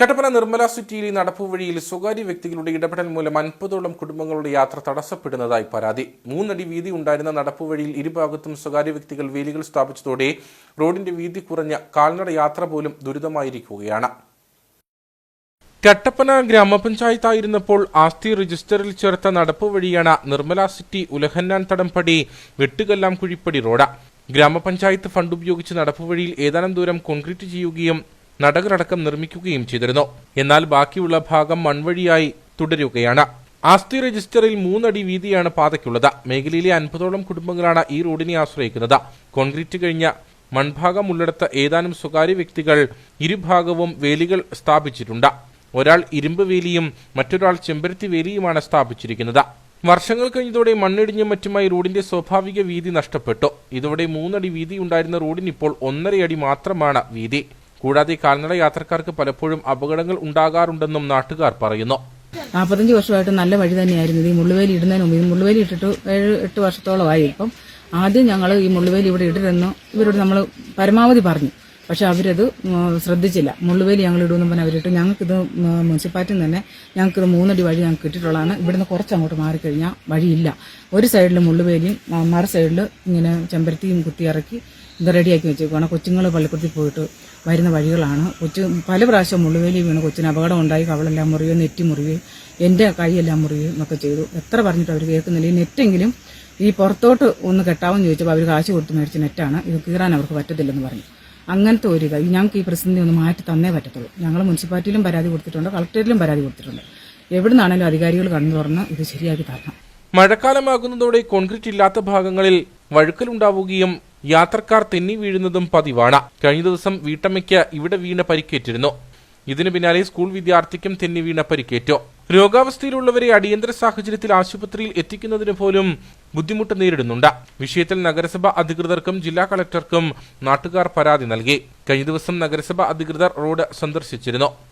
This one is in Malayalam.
കട്ടപ്പന നിർമ്മല സിറ്റിയിലെ നടപ്പുവഴിയിൽ സ്വകാര്യ വ്യക്തികളുടെ ഇടപെടൽ മൂലം അൻപതോളം കുടുംബങ്ങളുടെ യാത്ര തടസ്സപ്പെടുന്നതായി പരാതി. മൂന്നടി വീതി ഉണ്ടായിരുന്ന നടപ്പുവഴിയിൽ ഇരുഭാഗത്തും സ്വകാര്യ വ്യക്തികൾ വേലികൾ സ്ഥാപിച്ചതോടെ റോഡിന്റെ വീതി കുറഞ്ഞ കാൽനട യാത്ര പോലും ദുരിതമായിരിക്കുകയാണ്. കട്ടപ്പന ഗ്രാമപഞ്ചായത്തായിരുന്നപ്പോൾ ആസ്തി രജിസ്റ്ററിൽ ചേർത്ത നടപ്പുവഴിയാണ് നിർമ്മല സിറ്റി ഉലഹന്നാൻ തടംപടി വെട്ടുകല്ലാം കുഴിപ്പടി റോഡ്. ഗ്രാമപഞ്ചായത്ത് ഫണ്ട് ഉപയോഗിച്ച് നടപ്പുവഴിയിൽ ഏതാനും ദൂരം കോൺക്രീറ്റ് ചെയ്യുകയും നടകളടക്കം നിർമ്മിക്കുകയും ചെയ്തിരുന്നു. എന്നാൽ ബാക്കിയുള്ള ഭാഗം മൺവഴിയായി തുടരുകയാണ്. ആസ്തി രജിസ്റ്ററിൽ മൂന്നടി വീതിയാണ് പാതയ്ക്കുള്ളത്. മേഖലയിലെ അൻപതോളം കുടുംബങ്ങളാണ് ഈ റോഡിനെ ആശ്രയിക്കുന്നത്. കോൺക്രീറ്റ് കഴിഞ്ഞ മൺഭാഗം ഉള്ളിടത്ത് ഏതാനും സ്വകാര്യ വ്യക്തികൾ ഇരുഭാഗവും വേലികൾ സ്ഥാപിച്ചിട്ടുണ്ട്. ഒരാൾ ഇരുമ്പ് വേലിയും മറ്റൊരാൾ ചെമ്പരത്തി വേലിയുമാണ് സ്ഥാപിച്ചിരിക്കുന്നത്. വർഷങ്ങൾ കഴിഞ്ഞതോടെ മണ്ണിടിഞ്ഞും മറ്റുമായി റോഡിന്റെ സ്വാഭാവിക വീതി നഷ്ടപ്പെട്ടു. ഇതോടെ മൂന്നടി വീതി ഉണ്ടായിരുന്ന റോഡിനിപ്പോൾ ഒന്നരയടി മാത്രമാണ് വീതി. കൂടാതെ കാൽനട യാത്രക്കാർക്ക് പലപ്പോഴും അപകടങ്ങൾ ഉണ്ടാകാറുണ്ടെന്നും നാട്ടുകാർ പറയുന്നു. നാൽപ്പത്തഞ്ച് വർഷമായിട്ട് നല്ല വഴി തന്നെയായിരുന്നു. ഈ മുള്ളുവേലി ഇടുന്നതിന് മുമ്പ് മുള്ളുവേലി ഇട്ടിട്ട് ഏഴ് എട്ട് വർഷത്തോളമായി. ഇപ്പം ആദ്യം ഞങ്ങൾ ഈ മുള്ളുവേലി ഇവിടെ ഇടരുതെന്ന് ഇവരോട് നമ്മൾ പരമാവധി പറഞ്ഞു. പക്ഷെ അവരത് ശ്രദ്ധിച്ചില്ല. മുള്ളുവേലി ഞങ്ങൾ ഇടുമെന്ന് പറഞ്ഞാൽ അവരിട്ട് ഞങ്ങൾക്കിത് മുനിസിപ്പാലിറ്റിയിൽ തന്നെ ഞങ്ങൾക്കിത് മൂന്നടി വഴി ഞങ്ങൾക്ക് കിട്ടിയിട്ടുള്ളതാണ്. ഇവിടുന്ന് കുറച്ച് അങ്ങോട്ട് മാറിക്കഴിഞ്ഞാൽ വഴിയില്ല. ഒരു സൈഡിൽ മുള്ളുവേലിയും മറു സൈഡിൽ ഇങ്ങനെ ചെമ്പരത്തിയും കുത്തിയിറക്കി ഇത് റെഡിയാക്കി വെച്ചേക്കുവാണ്. കൊച്ചുങ്ങൾ പള്ളിക്കുത്തി പോയിട്ട് വരുന്ന വഴികളാണ്. കൊച്ചു പല പ്രാവശ്യം മുള്ളുവേലി വീണ് കൊച്ചിന് അപകടം ഉണ്ടായി. കവളെല്ലാം മുറിയോ നെറ്റി മുറിയുകയും എന്റെ കൈയെല്ലാം മുറിയുകയും ഒക്കെ ചെയ്തു. എത്ര പറഞ്ഞിട്ട് അവർ കേൾക്കുന്നില്ല. ഈ നെറ്റെങ്കിലും ഈ പുറത്തോട്ട് ഒന്ന് കെട്ടാമെന്ന് ചോദിച്ചപ്പോൾ അവർ കാശ് കൊടുത്ത് മേടിച്ച നെറ്റാണ്. ഇത് കീറാൻ അവർക്ക് പറ്റത്തില്ലെന്ന് പറഞ്ഞു. അങ്ങനത്തെ ഒരു ഇത്. ഞങ്ങൾക്ക് ഈ പ്രതിസന്ധി ഒന്ന് മാറ്റി തന്നേ പറ്റത്തുള്ളൂ. ഞങ്ങൾ മുനിസിപ്പാലിറ്റിയിലും പരാതി കൊടുത്തിട്ടുണ്ട് കളക്ടറേറ്റിലും പരാതി കൊടുത്തിട്ടുണ്ട്. എവിടെ നിന്നാണെങ്കിലും അധികാരികൾ കണ്ണു തുറന്ന് ഇത് ശരിയാക്കി തരണം. മഴക്കാലമാകുന്നതോടെ കോൺക്രീറ്റ് ഇല്ലാത്ത ഭാഗങ്ങളിൽ വഴുക്കലുണ്ടാവുകയും യാത്രക്കാർ തെന്നി വീഴുന്നതും പതിവാണ്. കഴിഞ്ഞ ദിവസം വീട്ടമ്മയ്ക്ക് ഇവിടെ വീണ പരിക്കേറ്റിരുന്നു. ഇതിനു പിന്നാലെ സ്കൂൾ വിദ്യാർത്ഥിക്കും തെന്നി വീണ പരിക്കേറ്റു. രോഗാവസ്ഥയിലുള്ളവരെ അടിയന്തര സാഹചര്യത്തിൽ ആശുപത്രിയിൽ എത്തിക്കുന്നതിന് പോലും ബുദ്ധിമുട്ട് നേരിടുന്നുണ്ട്. വിഷയത്തിൽ നഗരസഭ അധികൃതർക്കും ജില്ലാ കളക്ടർക്കും നാട്ടുകാർ പരാതി നൽകി. കഴിഞ്ഞ ദിവസം നഗരസഭ അധികൃതർ റോഡ് സന്ദർശിച്ചിരുന്നു.